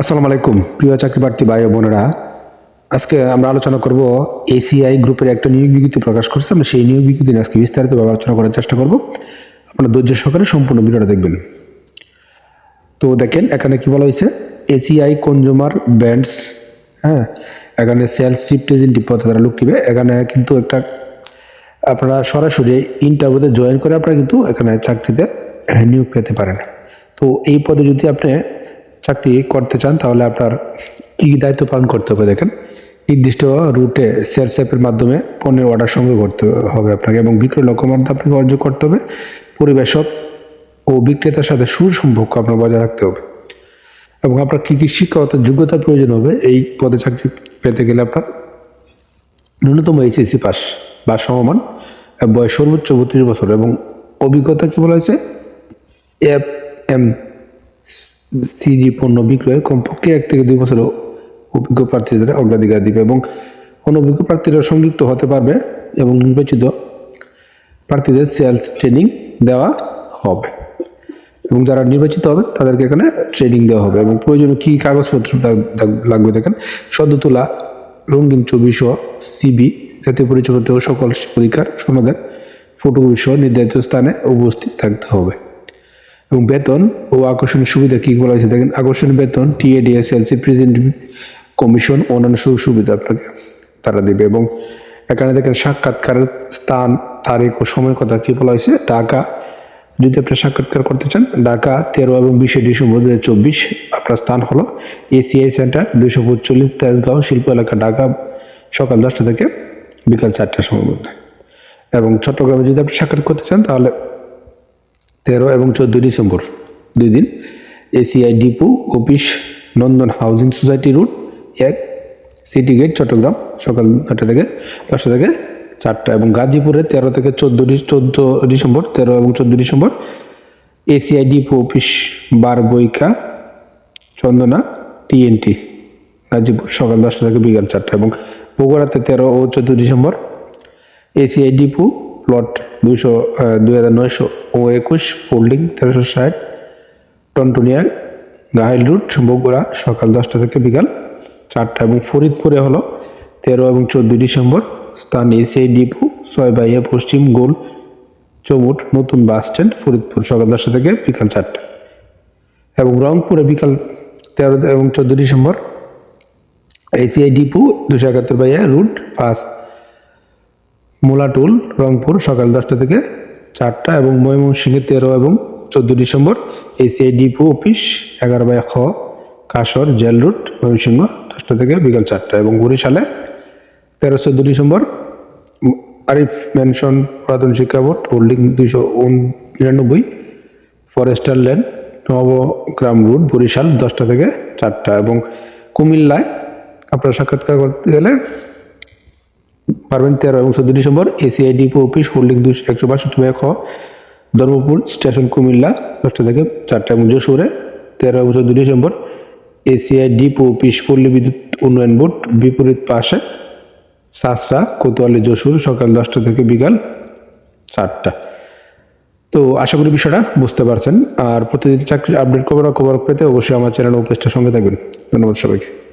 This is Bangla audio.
আসসালামু আলাইকুম, প্রিয় চাকরি প্রার্থী ভাই ও বোনেরা। আজকে আমরা আলোচনা করব এসিআই গ্রুপের একটা নিয়োগ বিজ্ঞপ্তি প্রকাশ করছে। আমরা সেই নিয়োগ বিজ্ঞপ্তি আজকে বিস্তারিতভাবে আলোচনা করার চেষ্টা করব। আপনারা ধৈর্য সহকারে সম্পূর্ণ ভিডিওটা দেখবেন। তো দেখেন, এখানে কি বলা হয়েছে? এসিআই কনজুমার ব্যান্ডস হ্যাঁ? এখানে সেলস রিপ্রেজেন্টেটিভ পদে তারা লোক নিবে। এখানে কিন্তু একটা আপনারা সরাসরি ইন্টারভিউতে জয়েন করে আপনারা কিন্তু এখানে চাকরিতে নিয়োগ পেতে পারেন। তো এই পদে যদি আপনি চাকরি করতে চান, তাহলে আপনার কী দায়িত্ব পালন করতে হবে দেখেন। নির্দিষ্ট রুটে সেলস অ্যাপের মাধ্যমে পণ্যের অর্ডার সংগ্রহ করতে হবে আপনাকে এবং বিক্রয় লক্ষ্যমাত্রা আপনাকে অর্জন করতে হবে। পরিবেশক ও বিক্রেতার সাথে সুসম্পর্ক আপনার বজায় রাখতে হবে। এবং আপনার কী কী শিক্ষাগত যোগ্যতার প্রয়োজন হবে, এই পদে চাকরি পেতে গেলে আপনার ন্যূনতম এইচএসসি পাস বা সমমান, বয়স সর্বোচ্চ বত্রিশ বছর এবং অভিজ্ঞতা কী বলা হয়েছে? এফ এম সিজি পণ্য বিক্রয়ে কমপক্ষে এক থেকে দুই বছর অভিজ্ঞ প্রার্থীদের অগ্রাধিকার দিবে এবং অনভিজ্ঞ প্রার্থীরা সংযুক্ত হতে পারবে এবং নির্বাচিত প্রার্থীদের সেলস ট্রেনিং দেওয়া হবে। এবং যারা নির্বাচিত হবে, তাদেরকে এখানে ট্রেনিং দেওয়া হবে এবং প্রয়োজনীয় কী কাগজপত্র লাগ- লাগ- লাগবে দেখেন। সদ্য তোলা রঙিন ছবি সহ সিবি জাতীয় পরিচয়পত্র ও সকল পরীক্ষার সমাধান ফটোকপি সহ নির্ধারিত স্থানে উপস্থিত থাকতে হবে। এবং বেতন ও আকর্ষণীয় সুবিধা কী বলা হয়েছে? দেখেন, আকর্ষণীয় বেতন টিএডিএস এলসি প্রেজেন্ট কমিশন অন্যান্য সুবিধা আপনাকে তারা দেবে এবং এখানে দেখেন সাক্ষাৎকারের স্থান, তারিখ ও সময়ের কথা কী বলা হয়েছে? ঢাকা, যদি আপনি সাক্ষাৎকার করতে চান, ঢাকা তেরো এবং বিশে ডিসেম্বর দু চব্বিশ আপনার স্থান হলো এসিআই সেন্টার দুইশো পঁয়তাল্লিশ তেজগাঁও, শিল্প এলাকা, ঢাকা, সকাল দশটা থেকে বিকাল চারটার সময় মধ্যে। এবং চট্টগ্রামে যদি আপনি সাক্ষাৎ করতে চান, তাহলে তেরো এবং চোদ্দোই ডিসেম্বর, দুই দিন। ACI depot office, Nandan housing society route এক, সিটি গেট, চট্টগ্রাম, সকাল নটা থেকে দশটা থেকে চারটা এবং গাজীপুরে তেরো থেকে চোদ্দ চোদ্দ ডিসেম্বর, তেরো এবং চোদ্দ ডিসেম্বর। এসিআই ডিপু অফিস বার বইকা চন্দনা টিএনটি গাজীপুর, সকাল দশটা থেকে বিকাল চারটা এবং বগুড়াতে তেরো ও চোদ্দ ডিসেম্বর। এসিআই ডিপু প্লট দুইশো দুই হাজার নয়শো ও একুশ ফোল্ডিং তেরোশো ষাট, টনটুনিয়া, গাহাইল রুট, বগুড়া, সকাল দশটা থেকে বিকাল চারটা এবং ফরিদপুরে হলো তেরো এবং চোদ্দোই ডিসেম্বর। স্থান এসিআই ডিপু ছয় বাইয়া পশ্চিম গোল চমুট, নতুন বাস স্ট্যান্ড, ফরিদপুর, সকাল দশটা থেকে বিকাল চারটা। এবং রংপুরে বিকাল তেরো এবং চোদ্দ ডিসেম্বর এসিআই ডিপু, দুশো একাত্তর বাইয়া রুট ফার্স্ট মোলাটুল রংপুর, সকাল দশটা থেকে চারটা এবং ময়মনসিংহে তেরো এবং চোদ্দ ডিসেম্বর এসিআই ডিপো অফিস, এগারো বাই খ, কাশর, জেল রুট, ময়মনসিংহ, দশটা থেকে বিকাল চারটা এবং বরিশালে তেরো, চোদ্দ ডিসেম্বর, আরিফ মেনশন পুরাতন শিক্ষা বোর্ড, হোল্ডিং দুইশো নিরানব্বই, ফরেস্টার ল্যান্ড নবগ্রাম রুট, বরিশাল, দশটা থেকে চারটা এবং কুমিল্লায় আপনারা সাক্ষাৎকার করতে গেলে পারবেন তেরো এবং চোদ্দ December ACI depot office holding দুশো একশো বাষট্টি ব্যাগ হ ধর্মপুর, স্টেশন কুমিল্লা, দশটা থেকে চারটা এবং যশোরে, তেরো এবং চোদ্দ ডিসেম্বর এসিআই ডিপো অফিস পল্লী বিদ্যুৎ উন্নয়ন বোর্ড, বিপরীত পাশে সাসরা কোতোয়ালি, যশোর, সকাল দশটা থেকে বিকাল চারটা। তো আশা করি বিষয়টা বুঝতে পারছেন। আর প্রতিদিন চাকরির আপডেট খবর খবর পেতে অবশ্যই আমার চ্যানেল ও সঙ্গে থাকবেন। ধন্যবাদ সবাইকে।